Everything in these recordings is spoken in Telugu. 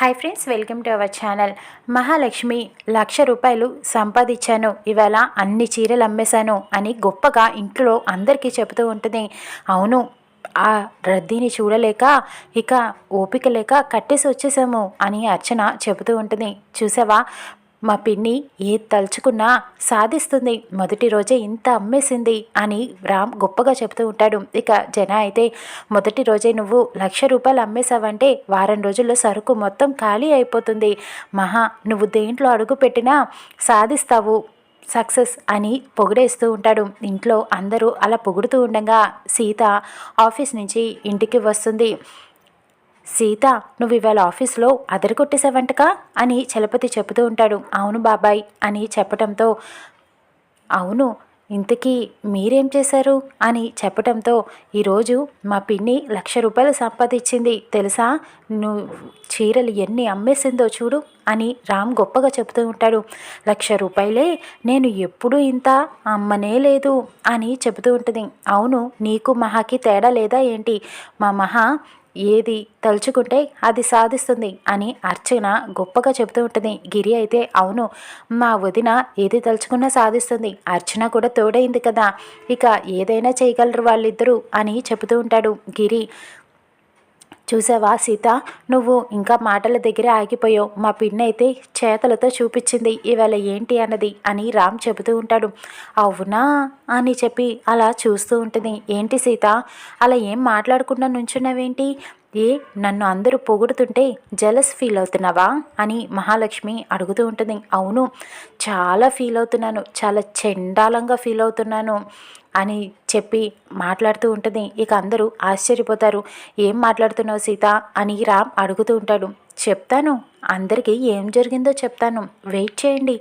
Hi friends welcome to our channel. Mahalakshmi లక్ష రూపాయలు సంపాదించాను. ఇవాళ అన్ని చీరలు అమ్మేశాను అని గొప్పగా ఇంట్లో అందరికీ చెబుతూ ఉంటుంది. అవును ఆ రద్దీని చూడలేక ఇక ఓపిక లేక కట్టేసి వచ్చేసాము అని అర్చన చెబుతూ ఉంటుంది. చూసావా? మా పిన్ని ఏది తలుచుకున్నా సాధిస్తుంది. మొదటి రోజే ఇంత అమ్మేసింది అని రామ్ గొప్పగా చెప్తూ ఉంటాడు. ఇక జన అయితే మొదటి రోజే నువ్వు లక్ష రూపాయలు అమ్మేశావంటే వారం రోజుల్లో సరుకు మొత్తం ఖాళీ అయిపోతుంది. మహా నువ్వు దేంట్లో అడుగు పెట్టినా సాధిస్తావు. సక్సెస్ అని పొగిడేస్తూ ఉంటాడు. ఇంట్లో అందరూ అలా పొగుడుతూ ఉండగా సీత ఆఫీస్ నుంచి ఇంటికి వస్తుంది. సీత నువ్వు ఇవాళ ఆఫీస్లో అదరగొట్టేసావంటకా అని చలపతి చెబుతూ ఉంటాడు. అవును బాబాయ్ అని చెప్పడంతో అవును ఇంతకీ మీరేం చేశారు? అని చెప్పడంతో ఈరోజు మా పిన్ని లక్ష రూపాయలు సంపాదించింది. తెలుసా? నువ్వు చీరలు ఎన్ని అమ్మేసిందో చూడు అని రామ్ గొప్పగా చెబుతూ ఉంటాడు. లక్ష రూపాయలే? నేను ఎప్పుడూ ఇంత అమ్మనే లేదు అని చెబుతూ ఉంటుంది. అవును నీకు మహాకి తేడా లేదా ఏంటి? మా మహా ఏది తలుచుకుంటే అది సాధిస్తుంది అని అర్చన గొప్పగా చెబుతూ ఉంటుంది. గిరి అయితే అవును మా వదిన ఏది తలుచుకున్నా సాధిస్తుంది. అర్చన కూడా తోడైంది కదా. ఇక ఏదైనా చేయగలరు వాళ్ళిద్దరూ అని చెబుతూ ఉంటాడు గిరి. చూసావా సీత? నువ్వు ఇంకా మాటల దగ్గర ఆగిపోయావు. మా పిన్న అయితే చేతలతో చూపించింది. ఇవాళ ఏంటి అన్నది అని రామ్ చెబుతూ ఉంటాడు. అవునా అని చెప్పి అలా చూస్తూ ఉంటుంది. ఏంటి సీత? అలా ఏం మాట్లాడకుండా నుంచున్నావేంటి? ఏ నన్ను అందరూ పొగుడుతుంటే జలస్ ఫీల్ అవుతున్నావా? అని మహాలక్ష్మి అడుగుతూ ఉంటుంది. అవును చాలా ఫీల్ అవుతున్నాను. చాలా చెండాలంగా ఫీల్ అవుతున్నాను అని చెప్పి మాట్లాడుతూ ఉంటుంది. ఇక అందరూ ఆశ్చర్యపోతారు. ఏం మాట్లాడుతున్నావు సీత? అని రామ్ అడుగుతూ ఉంటాడు. చెప్తాను. అందరికీ ఏం జరిగిందో చెప్తాను. వెయిట్ చేయండి.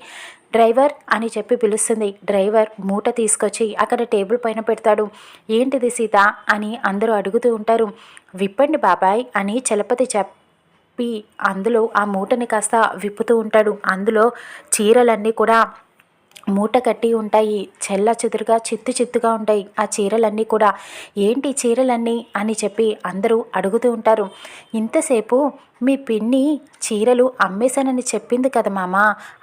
డ్రైవర్ అని చెప్పి పిలుస్తుంది. డ్రైవర్ మూట తీసుకొచ్చి అక్కడ టేబుల్ పైన పెడతాడు. ఏంటిది సీత? అని అందరూ అడుగుతూ ఉంటారు. విప్పండి బాబాయ్ అని చలపతి చెప్పి అందులో ఆ మూటని కాస్త విప్పుతూ ఉంటాడు. అందులో చీరలన్నీ కూడా మూట కట్టి ఉంటాయి చెల్ల చెదురుగా చిత్తు చిత్తుగా ఉంటాయి. ఆ చీరలన్నీ కూడా ఏంటి చీరలన్నీ అని చెప్పి అందరూ అడుగుతూ ఉంటారు. ఇంతసేపు మీ పిన్ని చీరలు అమ్మేశానని చెప్పింది కదా మామ.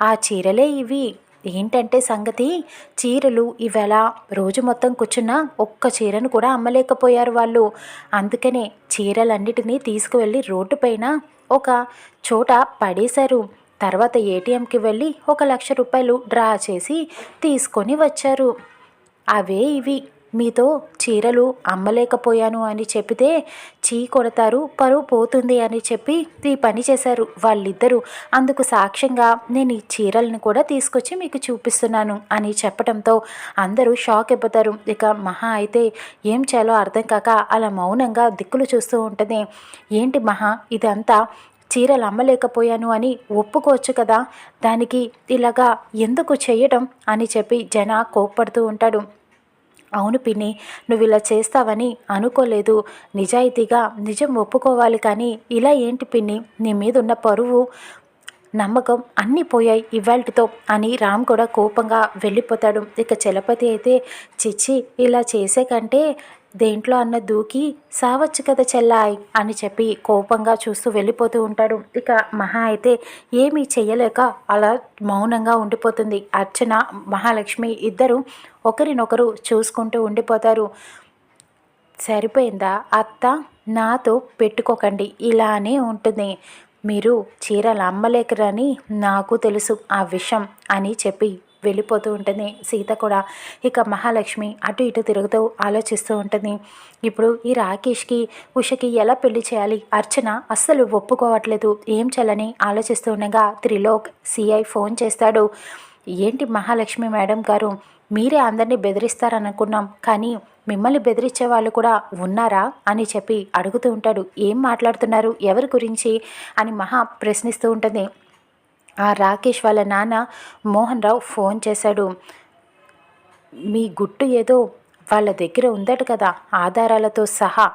ఆ చీరలే ఇవి. ఏంటంటే సంగతి? చీరలు ఇవాళ రోజు మొత్తం కూర్చున్నా ఒక్క చీరను కూడా అమ్మలేకపోయారు వాళ్ళు. అందుకనే చీరలన్నిటినీ తీసుకువెళ్ళి రోడ్డు పైన ఒక చోట పడేశారు. తర్వాత ఏటీఎంకి వెళ్ళి ఒక లక్ష రూపాయలు డ్రా చేసి తీసుకొని వచ్చారు. అవే ఇవి. మీతో చీరలు అమ్మలేకపోయాను అని చెప్పితే చీ కొడతారు పరువు పోతుంది అని చెప్పి ఈ పని చేశారు వాళ్ళిద్దరూ. అందుకు సాక్ష్యంగా నేను ఈ చీరలను కూడా తీసుకొచ్చి మీకు చూపిస్తున్నాను అని చెప్పడంతో అందరూ షాక్ అయిపోతారు. ఇక మహా అయితే ఏం చేయాలో అర్థం కాక అలా మౌనంగా దిక్కులు చూస్తూ ఉంటుంది ఏంటి మహా? ఇదంతా చీరలు అమ్మలేకపోయాను అని ఒప్పుకోవచ్చు కదా. దానికి ఇలాగా ఎందుకు చేయడం అని చెప్పి జన కోప్పడుతూ ఉంటాడు. అవును పిన్ని నువ్వు ఇలా చేస్తావని అనుకోలేదు. నిజాయితీగా నిజం ఒప్పుకోవాలి కానీ ఇలా ఏంటి పిన్ని? నీ మీద ఉన్న పరువు నమ్మకం అన్నీ పోయాయి ఇవాల్టితో అని రామ్ కూడా కోపంగా వెళ్ళిపోతాడు. ఇక చలపతి అయితే చిచ్చి ఇలా చేసే కంటే దేంట్లో అన్న దూకి సావచ్చు కదా చెల్లాయ్ అని చెప్పి కోపంగా చూస్తూ వెళ్ళిపోతూ ఉంటాడు. ఇక మహా అయితే ఏమీ చెయ్యలేక అలా మౌనంగా ఉండిపోతుంది. అర్చన మహాలక్ష్మి ఇద్దరు ఒకరినొకరు చూసుకుంటూ ఉండిపోతారు. సరిపోయిందా? అత్త నాతో పెట్టుకోకండి. ఇలానే ఉంటుంది. మీరు చీరలు అమ్మలేకరని నాకు తెలుసు ఆ విషయం అని చెప్పి వెళ్ళిపోతూ ఉంటుంది. సీత కూడా ఇక మహాలక్ష్మి అటు ఇటు తిరుగుతూ ఆలోచిస్తూ ఉంటుంది. ఇప్పుడు ఈ రాకేష్కి ఉషకి ఎలా పెళ్ళి చేయాలి? అర్చన అస్సలు ఒప్పుకోవట్లేదు. ఏం చేయాలని ఆలోచిస్తూ ఉండగా త్రిలోక్ సిఐ ఫోన్ చేస్తాడు. ఏంటి మహాలక్ష్మి మేడం గారు మీరే అందరినీ బెదిరిస్తారనుకున్నాం కానీ మిమ్మల్ని బెదిరించే వాళ్ళు కూడా ఉన్నారా? అని చెప్పి అడుగుతూ ఉంటాడు. ఏం మాట్లాడుతున్నారు? ఎవరి గురించి? అని మహా ప్రశ్నిస్తూ ఉంటుంది. ఆ రాకేష్ వాళ్ళ నాన్న మోహన్ రావు ఫోన్ చేశాడు. మీ గుట్టు ఏదో వాళ్ళ దగ్గర ఉందట కదా ఆధారాలతో సహా.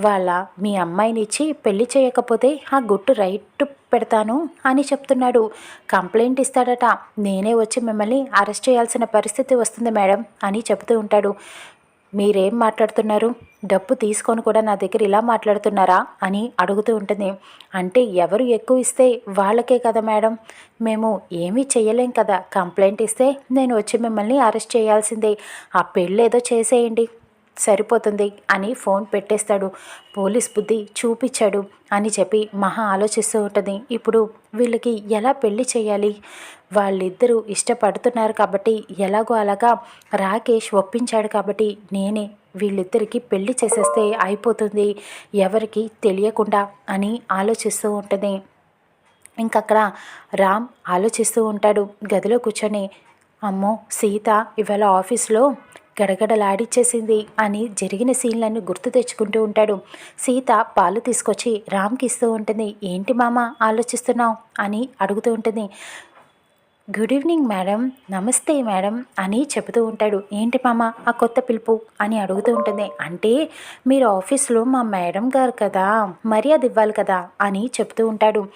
వాళ్ళ మీ అమ్మాయిని ఇచ్చి పెళ్ళి చేయకపోతే ఆ గుట్టు రైట్ పెడతాను అని చెప్తున్నాడు. కంప్లైంట్ ఇస్తాడట. నేనే వచ్చి మిమ్మల్ని అరెస్ట్ చేయాల్సిన పరిస్థితి వస్తుంది మేడం అని చెబుతూ ఉంటాడు. మీరేం మాట్లాడుతున్నారు? డబ్బు తీసుకొని కూడా నా దగ్గర ఇలా మాట్లాడుతున్నారా? అని అడుగుతూ ఉంటుంది. అంటే ఎవరు ఎక్కువ ఇస్తే వాళ్ళకే కదా మేడం. మేము ఏమీ చేయలేం కదా. కంప్లైంట్ ఇస్తే నేను వచ్చి మిమ్మల్ని అరెస్ట్ చేయాల్సిందే. ఆ పెళ్ళేదో చేసేయండి. సరిపోతుంది అని ఫోన్ పెట్టేస్తాడు. పోలీస్ బుద్ధి చూపించాడు అని చెప్పి మహా ఆలోచిస్తూ ఉంటుంది. ఇప్పుడు వీళ్ళకి ఎలా పెళ్ళి చేయాలి? వాళ్ళిద్దరూ ఇష్టపడుతున్నారు కాబట్టి ఎలాగో అలాగా రాకేష్ ఒప్పించాడు కాబట్టి నేనే వీళ్ళిద్దరికీ పెళ్ళి చేసేస్తే అయిపోతుంది. ఎవరికి తెలియకుండా అని ఆలోచిస్తూ ఉంటుంది. ఇంకక్కడ రామ్ ఆలోచిస్తూ ఉంటాడు. గదిలో కూర్చొని అమ్మో సీత ఇవాళ ఆఫీస్లో గడగడలాడిచ్చేసింది అని జరిగిన సీన్లను గుర్తు తెచ్చుకుంటూ ఉంటాడు. సీత పాలు తీసుకొచ్చి రామ్కి ఇస్తూ ఉంటుంది. ఏంటి మామ ఆలోచిస్తున్నావు? అని అడుగుతూ ఉంటుంది. Good evening madam. నమస్తే మేడం అని చెబుతూ ఉంటాడు. ఏంటి మామ ఆ కొత్త పిలుపు? అని అడుగుతూ ఉంటుంది. అంటే మీరు ఆఫీస్లో మా మేడం గారు కదా? మర్యాద ఇవ్వాలి కదా? అని చెబుతూ ఉంటాడు.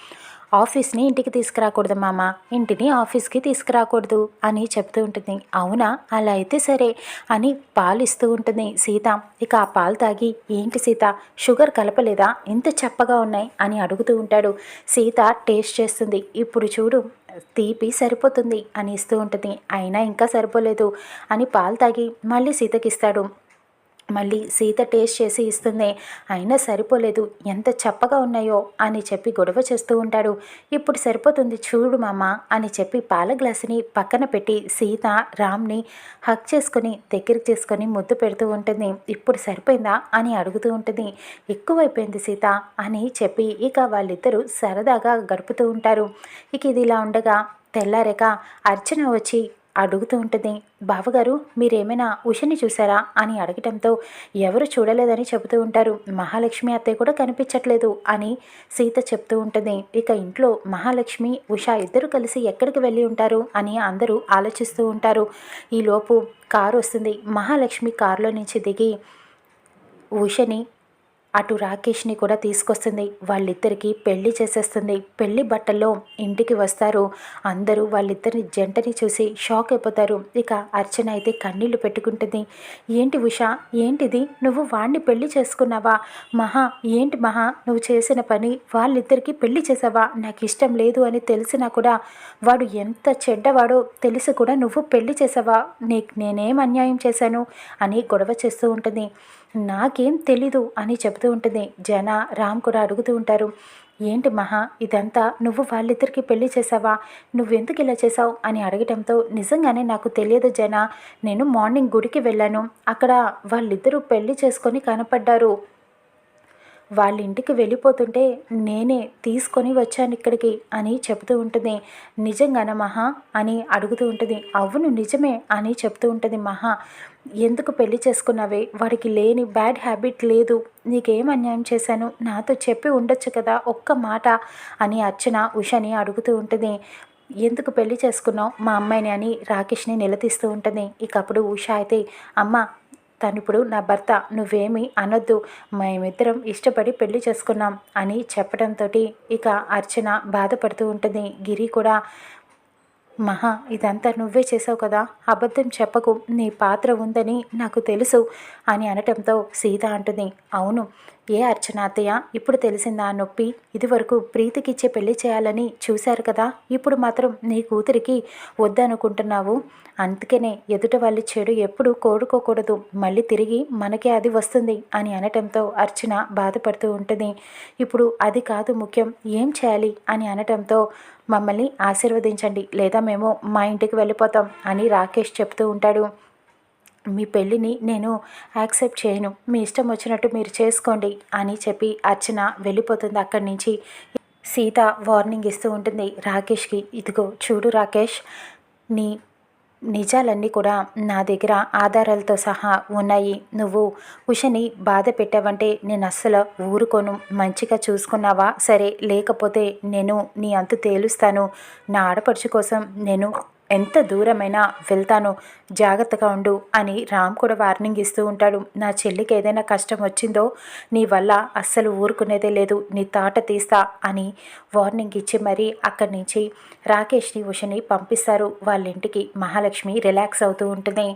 ఆఫీస్ని ఇంటికి తీసుకురాకూడదు మామ ఇంటిని ఆఫీస్కి తీసుకురాకూడదు అని చెప్తూ ఉంటుంది. అవునా? అలా అయితే సరే అని పాలు ఇస్తూ ఉంటుంది సీత. ఇక ఆ పాలు తాగి ఏంటి సీత? షుగర్ కలపలేదా? ఇంత చప్పగా ఉన్నాయి అని అడుగుతూ ఉంటాడు. సీత టేస్ట్ చేస్తుంది. ఇప్పుడు చూడు తీపి సరిపోతుంది అని ఇస్తూ ఉంటుంది. అయినా ఇంకా సరిపోలేదు అని పాలు తాగి మళ్ళీ సీతకిస్తాడు. మళ్ళీ సీత టేస్ట్ చేసి ఇస్తుంది. అయినా సరిపోలేదు. ఎంత చప్పగా ఉన్నాయో అని చెప్పి గొడవ చేస్తూ ఉంటాడు. ఇప్పుడు సరిపోతుంది చూడు మామ అని చెప్పి పాల గ్లాసుని పక్కన పెట్టి సీత రామ్ని హక్ చేసుకొని దగ్గరికి చేసుకొని ముద్దు పెడుతూ ఉంటుంది. ఇప్పుడు సరిపోయిందా అని అడుగుతూ ఉంటుంది. ఎక్కువైపోయింది సీత అని చెప్పి ఇక వాళ్ళిద్దరూ సరదాగా గడుపుతూ ఉంటారు. ఇక ఇది ఇలా ఉండగా తెల్లారేక అర్చన వచ్చి అడుగుతూ ఉంటుంది బావగారు మీరేమైనా ఉషని చూసారా? అని అడగటంతో ఎవరు చూడలేదని చెబుతూ ఉంటారు. మహాలక్ష్మి అత్తయ్య కూడా కనిపించట్లేదు అని సీత చెప్తూ ఉంటుంది. ఇక ఇంట్లో మహాలక్ష్మి ఉష ఇద్దరు కలిసి ఎక్కడికి వెళ్ళి ఉంటారు అని అందరూ ఆలోచిస్తూ ఉంటారు. ఈలోపు కారు వస్తుంది. మహాలక్ష్మి కారులో నుంచి దిగి ఉషని అటు రాకేష్ని కూడా తీసుకొస్తుంది. వాళ్ళిద్దరికీ పెళ్ళి చేసేస్తుంది. పెళ్ళి బట్టల్లో ఇంటికి వస్తారు. అందరూ వాళ్ళిద్దరిని జంటని చూసి షాక్ అయిపోతారు. ఇక అర్చన అయితే కన్నీళ్ళు పెట్టుకుంటుంది. ఏంటి ఉష? ఏంటిది? నువ్వు వాణ్ణి పెళ్ళి చేసుకున్నావా? మహా ఏంటి మహా? నువ్వు చేసిన పని వాళ్ళిద్దరికీ పెళ్ళి చేసావా? నాకు ఇష్టం లేదు అని తెలిసినా కూడా వాడు ఎంత చెడ్డవాడో తెలిసి కూడా నువ్వు పెళ్ళి చేసావా? నీకు నేనేం అన్యాయం చేశాను? అని గొడవ చేస్తూ ఉంటుంది. నాకేం తెలీదు అని చెబుతూ ఉంటుంది. జన రామ్ కూడా అడుగుతూ ఉంటారు. ఏంటి మహా ఇదంతా నువ్వు వాళ్ళిద్దరికి పెళ్ళి చేసావా? నువ్వెందుకు ఇలా చేసావు? అని అడగటంతో నిజంగానే నాకు తెలియదు జన నేను మార్నింగ్ గుడికి వెళ్ళాను. అక్కడ వాళ్ళిద్దరూ పెళ్ళి చేసుకొని కనపడ్డారు. వాళ్ళ ఇంటికి వెళ్ళిపోతుంటే నేనే తీసుకొని వచ్చాను ఇక్కడికి అని చెబుతూ ఉంటుంది. నిజంగానా మహా? అని అడుగుతూ ఉంటుంది. అవును నిజమే అని చెప్తూ ఉంటుంది మహా. ఎందుకు పెళ్ళి చేసుకున్నావే? వాడికి లేని బ్యాడ్ హ్యాబిట్ లేదు. నీకేం అన్యాయం చేశాను? నాతో చెప్పి ఉండొచ్చు కదా ఒక్క మాట అని అర్చన ఉషని అడుగుతూ ఉంటుంది. ఎందుకు పెళ్ళి చేసుకున్నావు? మా అమ్మాయిని అని రాకేష్ని నిలదీస్తూ ఉంటుంది. ఇకప్పుడు ఉష అయితే అమ్మ తను ఇప్పుడు నా భర్త నువ్వేమి అనొద్దు. మేమిద్దరం ఇష్టపడి పెళ్ళి చేసుకున్నాం అని చెప్పడంతో ఇక అర్చన బాధపడుతూ ఉంటుంది. గిరి కూడా మహా ఇదంతా నువ్వే చేసావు కదా? అబద్ధం చెప్పకు. నీ పాత్ర ఉందని నాకు తెలుసు అని అనటంతో సీత అంటుంది. అవును ఏ అర్చనాతయ్య ఇప్పుడు తెలిసిందా నొప్పి? ఇదివరకు ప్రీతికిచ్చే పెళ్ళి చేయాలని చూశారు కదా? ఇప్పుడు మాత్రం నీ కూతురికి వద్దనుకుంటున్నావు. అందుకనే ఎదుట వాళ్ళ చెడు ఎప్పుడు కోరుకోకూడదు. మళ్ళీ తిరిగి మనకే అది వస్తుంది అని అనటంతో అర్చన బాధపడుతూ ఉంటుంది. ఇప్పుడు అది కాదు ముఖ్యం. ఏం చేయాలి అని అనటంతో మమ్మల్ని ఆశీర్వదించండి. లేదా మేము మా ఇంటికి వెళ్ళిపోతాం అని రాకేష్ చెప్తూ ఉంటాడు. మీ పెళ్ళిని నేను యాక్సెప్ట్ చేయను. మీ ఇష్టం వచ్చినట్టు మీరు చేసుకోండి అని చెప్పి అర్చన వెళ్ళిపోతుంది. అక్కడి నుంచి సీత వార్నింగ్ ఇస్తూ ఉంటుంది రాకేష్కి. ఇదిగో చూడు రాకేష్ నీ నిజాలన్నీ కూడా నా దగ్గర ఆధారాలతో సహా ఉన్నాయి. నువ్వు ఉషని బాధ పెట్టావంటే నేను అస్సలు ఊరుకోను. మంచిగా చూసుకున్నావా? సరే లేకపోతే నేను నీ అంతు తేలుస్తాను. నా ఆడపడుచు కోసం నేను ఎంత దూరమైనా వెళ్తాను జాగ్రత్తగా ఉండు అని రామ్ కూడా వార్నింగ్ ఇస్తూ ఉంటాడు. నా చెల్లికి ఏదైనా కష్టం వచ్చిందో నీ వల్ల అస్సలు ఊరుకునేదే లేదు నీ తాట తీస్తా అని వార్నింగ్ ఇచ్చి మరీ అక్కడి నుంచి రాకేష్ని ఉషని పంపిస్తారు. వాళ్ళ ఇంటికి మహాలక్ష్మి రిలాక్స్ అవుతూ ఉంటుంది.